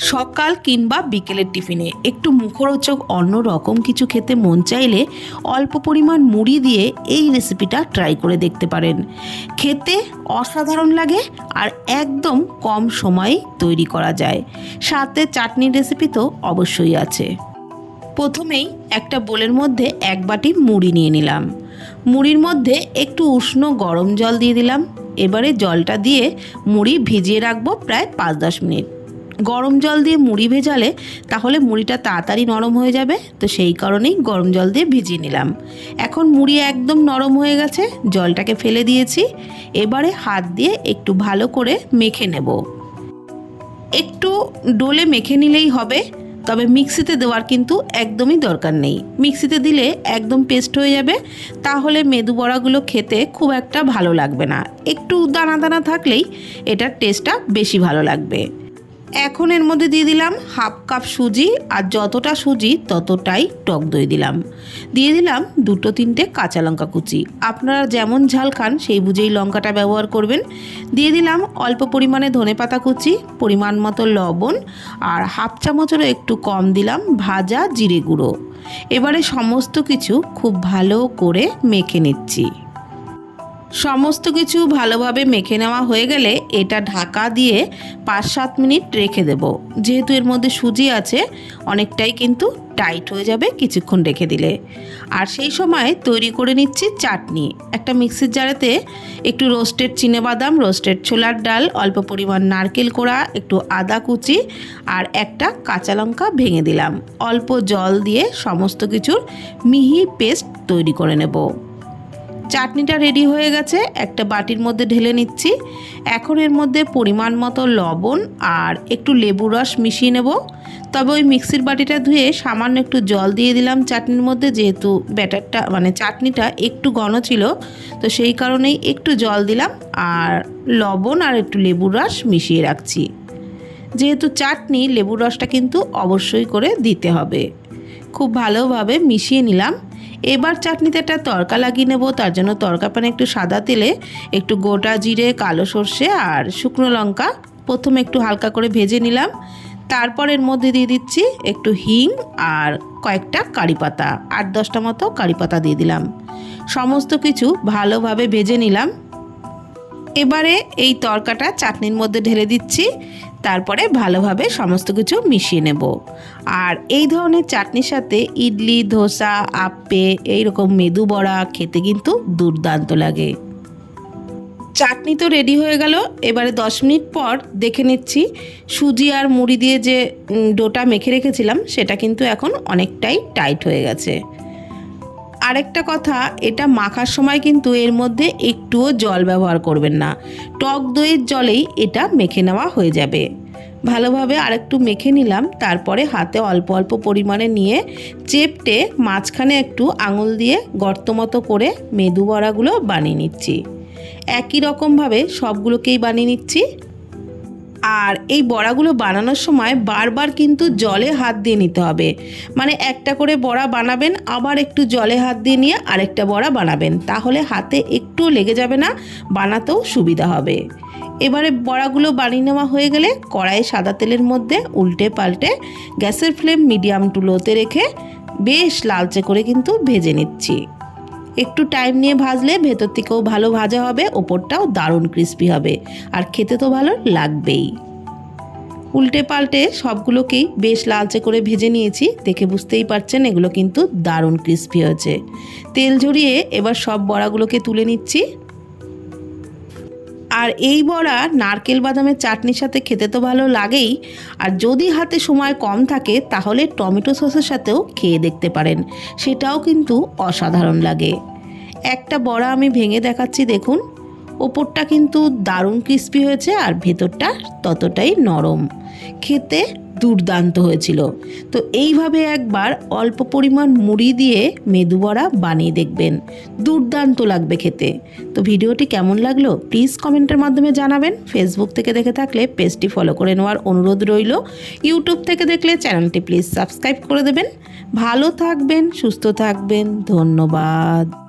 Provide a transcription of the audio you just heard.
সকাল কিংবা বিকেলের টিফিনে। একটু মুখরোচক অন্য রকম কিছু খেতে মন চাইলে অল্প পরিমাণ মুড়ি দিয়ে এই রেসিপিটা ট্রাই করে দেখতে পারেন। খেতে অসাধারণ লাগে আর একদম কম সময়ে তৈরি করা যায়। সাথে চাটনির রেসিপি তো অবশ্যই আছে। প্রথমেই একটা বোলের মধ্যে এক বাটি মুড়ি নিয়ে নিলাম। মুড়ির মধ্যে একটু উষ্ণ গরম জল দিয়ে দিলাম। এবারে জলটা দিয়ে মুড়ি ভিজিয়ে রাখব প্রায় পাঁচ দশ মিনিট। গরম জল দিয়ে মুড়ি ভেজালে তাহলে মুড়িটা তাড়াতাড়ি নরম হয়ে যাবে। তো সেই কারণেই গরম জল দিয়ে ভিজিয়ে নিলাম। এখন মুড়ি একদম নরম হয়ে গেছে, জলটাকে ফেলে দিয়েছি। এবারে হাত দিয়ে একটু ভালো করে মেখে নেব। একটু ডোলে মেখে নিলেই হবে, তবে মিক্সিতে দেওয়ার কিন্তু একদমই দরকার নেই। মিক্সিতে দিলে একদম পেস্ট হয়ে যাবে, তাহলে মেদু বড়াগুলো খেতে খুব একটা ভালো লাগবে না। একটু দানা দানা থাকলেই এটার টেস্টটা বেশি ভালো লাগবে। এখন এর মধ্যে দিয়ে দিলাম হাফ কাপ সুজি আর যতটা সুজি ততটাই টক দই দিলাম। দিয়ে দিলাম দুটো তিনটে কাঁচা লঙ্কা কুচি। আপনারা যেমন ঝাল খান সেই বুঝেই লঙ্কাটা ব্যবহার করবেন। দিয়ে দিলাম অল্প পরিমাণে ধনেপাতা কুচি, পরিমাণ মতো লবণ আর হাফ চামচেরও একটু কম দিলাম ভাজা জিরে গুঁড়ো। এবারে সমস্ত কিছু খুব ভালো করে মেখে নিচ্ছি। সমস্ত কিছু ভালোভাবে মেখে নেওয়া হয়ে গেলে এটা ঢাকা দিয়ে পাঁচ সাত মিনিট রেখে দেব। যেহেতু এর মধ্যে সুজি আছে, অনেকটাই কিন্তু টাইট হয়ে যাবে কিছুক্ষণ রেখে দিলে। আর সেই সময় তৈরি করে নিচ্ছি চাটনি। একটা মিক্সির জারেতে একটু রোস্টেড বাদাম রোস্টেড ছোলার ডাল, অল্প পরিমাণ নারকেল কোড়া, একটু আদা কুচি আর একটা কাঁচা লঙ্কা ভেঙে দিলাম। অল্প জল দিয়ে সমস্ত কিছুর মিহি পেস্ট তৈরি করে নেব। চাটনিটা রেডি হয়ে গেছে, একটা বাটির মধ্যে ঢেলে নিচ্ছি। এখন এর মধ্যে পরিমাণ মতো লবণ আর একটু লেবু রস মিশিয়ে নেব। তবে ওই মিক্সির বাটিটা ধুয়ে সামান্য একটু জল দিয়ে দিলাম চাটনির মধ্যে, যেহেতু ব্যাটারটা মানে চাটনিটা একটু ঘন ছিল, তো সেই কারণেই একটু জল দিলাম আর লবণ আর একটু লেবু রস মিশিয়ে রাখছি। যেহেতু চাটনি লেবুর রসটা কিন্তু অবশ্যই করে দিতে হবে। খুব ভালোভাবে মিশিয়ে নিলাম। এবার চাটনিতে একটা তড়কা লাগিয়ে নেব। তার জন্য তড়কা প্যানে একটু সাদা তেলে একটু গোটা জিরে, কালো সর্ষে আর শুকনো লঙ্কা প্রথমে একটু হালকা করে ভেজে নিলাম। তারপর এর মধ্যে দিয়ে দিচ্ছি একটু হিং আর কয়েকটা কারি পাতা। আট দশটা মতো কারি পাতা দিয়ে দিলাম। সমস্ত কিছু ভালোভাবে ভেজে নিলাম। এবারে এই তরকাটা চাটনির মধ্যে ঢেলে দিচ্ছি। তারপরে ভালোভাবে সমস্ত কিছু মিশিয়ে নেব। আর এই ধরনের চাটনির সাথে ইডলি, ধোসা আপ্পে এইরকম মেদু বড়া খেতে কিন্তু দুর্দান্ত লাগে। চাটনি তো রেডি হয়ে গেল। এবারে দশ মিনিট পর দেখে নিচ্ছি সুজি আর মুড়ি দিয়ে যে ডোটা মেখে রেখেছিলাম, সেটা কিন্তু এখন অনেকটাই টাইট হয়ে গেছে। আরেকটা কথা, এটা মাখার সময় কিন্তু এর মধ্যে একটুও জল ব্যবহার করবেন না। টক দইয়ের জলেই এটা মেখে নেওয়া হয়ে যাবে। ভালোভাবে আরেকটু মেখে নিলাম, তারপরে হাতে অল্প অল্প পরিমাণে নিয়ে চেপটে মাঝখানে একটু আঙুল দিয়ে গর্ত মতো করে মেদু বড়াগুলো বানিয়ে নিচ্ছি। একই রকমভাবে সবগুলোকেই বানিয়ে নিচ্ছি। আর এই বড়াগুলো বানানোর সময় বারবার কিন্তু জলে হাত দিয়ে নিতে হবে। মানে একটা করে বড়া বানাবেন, আবার একটু জলে হাত দিয়ে নিয়ে আরেকটা বড়া বানাবেন। তাহলে হাতে একটু লেগে যাবে না, বানাতেও সুবিধা হবে। এবারে বড়াগুলো বানিয়ে নেওয়া হয়ে গেলে কড়াইয়ে সাদা তেলের মধ্যে উল্টে পাল্টে গ্যাসের ফ্লেম মিডিয়াম টু লোতে রেখে বেশ লালচে করে কিন্তু ভেজে নিচ্ছি। একটু টাইম নিয়ে ভাজলে ভেতর থেকেও ভালো ভাজা হবে, ওপরটাও দারুণ ক্রিস্পি হবে। আর খেতে তো ভালো লাগবেই। উল্টে পাল্টে সবগুলোকেই বেশ লালচে করে ভেজে নিয়েছি, দেখে বুঝতেই পারছেন এগুলো কিন্তু দারুণ ক্রিস্পি হয়েছে। তেল ঝরিয়ে এবার সব বড়াগুলোকে তুলে নিচ্ছি। আর এই বড়া নারকেল বাদামের চাটনির সাথে খেতে তো ভালো লাগেই। আর যদি হাতে সময় কম থাকে, তাহলে টমেটো সসের সাথেও খেয়ে দেখতে পারেন। সেটাও কিন্তু অসাধারণ লাগে। একটা বড়া আমি ভেঙে দেখাচ্ছি, দেখুন। ওপরটা কিন্তু দারুণ ক্রিস্পি হয়েছে আর ভেতরটা ততটাই নরম। খেতে দুর্দান্ত হয়েছিল। তো এইভাবে একবার অল্প পরিমাণ মুড়ি দিয়ে মেদু বড়া বানিয়ে দেখবেন। দুর্দান্ত লাগবে খেতে। তো ভিডিওটি কেমন লাগল প্লিজ কমেন্টের মাধ্যমে জানাবেন। ফেসবুক থেকে দেখে থাকলে পেজটি ফলো করে নেওয়ার অনুরোধ রইল। ইউটিউব থেকে দেখলে চ্যানেলটি প্লিজ সাবস্ক্রাইব করে দেবেন। ভালো থাকবেন, সুস্থ থাকবেন, ধন্যবাদ।